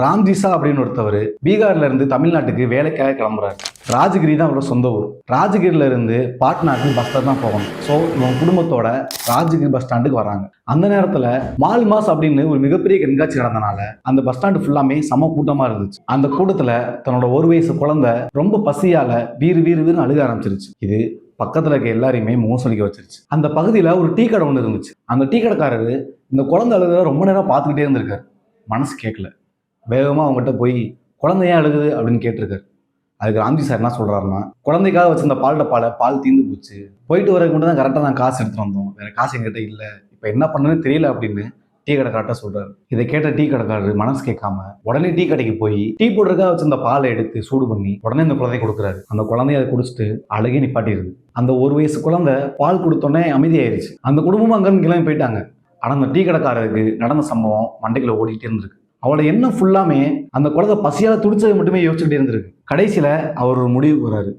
ராம்ஜிசா அப்படின்னு ஒருத்தவர் பீகார்ல இருந்து தமிழ்நாட்டுக்கு வேலைக்காக கிளம்புறாரு. ராஜகிரி தான் அவரோட சொந்த ஊர். ராஜகிரில இருந்து பாட்னாக்கு பஸ்ல தான் போகணும். ஸோ இவங்க குடும்பத்தோட ராஜகிரி பஸ் ஸ்டாண்டுக்கு வராங்க. அந்த நேரத்துல மால் மாஸ் அப்படின்னு ஒரு மிகப்பெரிய கண்காட்சி நடந்தனால அந்த பஸ் ஸ்டாண்டு ஃபுல்லாமே சம கூட்டமா இருந்துச்சு. அந்த கூட்டத்துல தன்னோட ஒரு வயசு குழந்தை ரொம்ப பசியால வீறு வீறு வீறு அழுக ஆரம்பிச்சிருச்சு. இது பக்கத்துல இருக்க எல்லாரையுமே மோசடிக்க வச்சிருச்சு. அந்த பகுதியில ஒரு டீ கடை ஒன்று இருந்துச்சு. அந்த டீ கடைக்காரரு இந்த குழந்தை அழுகிறத ரொம்ப நேரம் பார்த்துக்கிட்டே இருந்திருக்காரு. மனசு கேட்கல. வேகமாக அவங்ககிட்ட போய் குழந்தை ஏன் அழுகுது? அப்படின்னு கேட்டிருக்காரு. அதுக்கு ராம்ஜி சார் என்ன சொல்கிறாருன்னா குழந்தைக்காக வச்சிருந்த பால் டப்பால பால் தீந்து போச்சு. போயிட்டு வரதுக்கு மட்டும் தான் கரெக்டாக நான் காசு எடுத்துட்டு வந்தோம். வேறு காசு எங்கிட்ட இல்லை. இப்போ என்ன பண்ணுன்னு தெரியல அப்படின்னு டீ கடை கரெக்டாக இதை கேட்ட டீ கடைக்காரரு மனசு கேட்காம உடனே டீ கடைக்கு போய் டீ போடுறதுக்காக வச்சிருந்த பாலை எடுத்து சூடு பண்ணி உடனே இந்த குழந்தை கொடுக்குறாரு. அந்த குழந்தைய அதை குடிச்சிட்டு அழகே நிப்பாட்டிடுது. அந்த ஒரு வயசு குழந்தை பால் கொடுத்தோன்னே அமைதியாயிருச்சு. அந்த குடும்பமும் அங்கேருந்து கிளம்பி போயிட்டாங்க. ஆனால் அந்த டீ கடைக்காரருக்கு நடந்த சம்பவம் மண்டைக்குள்ள ஓடிக்கிட்டே இருந்திருக்கு. அவளோட எண்ணம் ஃபுல்லாமே அந்த குழந்தை பசியால் துடிச்சதை மட்டுமே யோசிச்சுக்கிட்டே இருந்திருக்கு. கடைசியில் அவர் ஒரு முடிவுக்கு வராரு